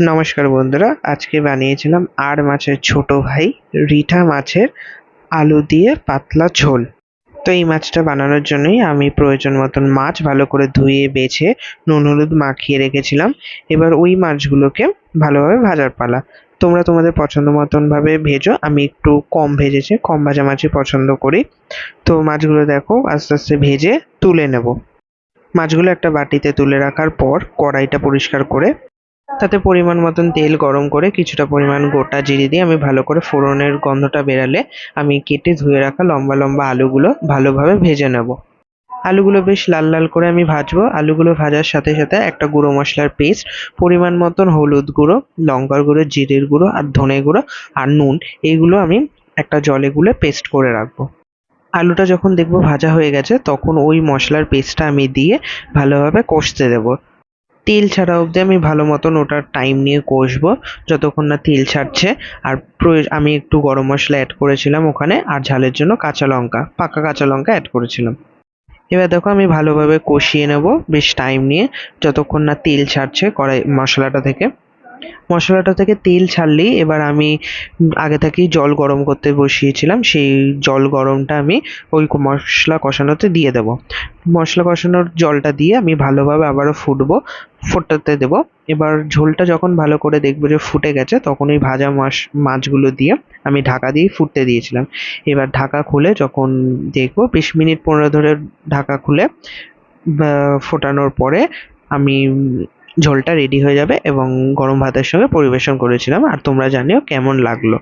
নমস্কার বন্ধুরা, আজকে বানিয়েছিলাম আর মাছের ছোট ভাই, রিঠা মাছের আলু দিয়ে পাতলা ঝোল। তো এই মাছটা বানানোর জন্যই আমি প্রয়োজন মতন মাছ ভালো করে ধুয়ে, বেছে, নুন হলুদ মাখিয়ে রেখেছিলাম। এবার ওই মাছগুলোকে ভালোভাবে ভাজার পালা। তোমরা তোমাদের পছন্দ মতন ভাবে ভেজো, আমি একটু কম ভেজেছি, কম ভাজা মাছই পছন্দ করি। তো মাছগুলো দেখো, আস্তে আস্তে ভেজে তুলে নেব। মাছগুলো একটা বাটিতে তুলে রাখার পর কড়াইটা পরিষ্কার করে তাতে পরিমাণ মতন তেল গরম করে কিছুটা পরিমাণ গোটা জিরে দিয়ে আমি ভালো করে ফোড়নের গন্ধটা বেরালে আমি কেটে ধুয়ে রাখা লম্বা লম্বা আলুগুলো ভালোভাবে ভেজে নেব। আলুগুলো বেশ লাল লাল করে আমি ভাজবো। আলুগুলো ভাজার সাথে সাথে একটা গুঁড়ো মশলার পেস্ট, পরিমাণ মতন হলুদ গুঁড়ো, লঙ্কার গুঁড়ো, জিরের গুঁড়ো আর ধনে গুঁড়ো আর নুন এইগুলো আমি একটা জলে গুলে পেস্ট করে রাখব। আলুটা যখন দেখব ভাজা হয়ে গেছে, তখন ওই মশলার পেস্টটা আমি দিয়ে ভালোভাবে কষতে দেবো। তেল ছাড়া অবধি আমি ভালো মতন ওটার টাইম নিয়ে কষবো, যতক্ষণ না তেল ছাড়ছে। আর আমি একটু গরম মশলা অ্যাড করেছিলাম ওখানে, আর ঝালের জন্য কাঁচা লঙ্কা, পাকা কাঁচা লঙ্কা অ্যাড করেছিলাম। এবার দেখো আমি ভালোভাবে কষিয়ে নেব, বেশ টাইম নিয়ে, যতক্ষণ না তেল ছাড়ছে কড়াই মশলাটা থেকে। মশলাটা থেকে তেল ছাড়লেই এবার আমি আগে থেকেই জল গরম করতে বসিয়েছিলাম, সেই জল গরমটা আমি ওই মশলা কষানোতে দিয়ে দেবো। মশলা কষানোর জলটা দিয়ে আমি ভালোভাবে আবারও ফুটবো, ফোটাতে দেবো। এবার ঝোলটা যখন ভালো করে দেখব যে ফুটে গেছে, তখন ওই ভাজা মাছ মাছগুলো দিয়ে আমি ঢাকা দিয়ে ফুটতে দিয়েছিলাম। এবার ঢাকা খুলে যখন দেখব, বিশ মিনিট পনেরো ধরে ঢাকা খুলে ফোটানোর পরে আমি ঝোলটা রেডি হয়ে যাবে এবং গরম ভাতের সঙ্গে পরিবেশন করেছিলাম। আর তোমরা জানিও কেমন লাগল।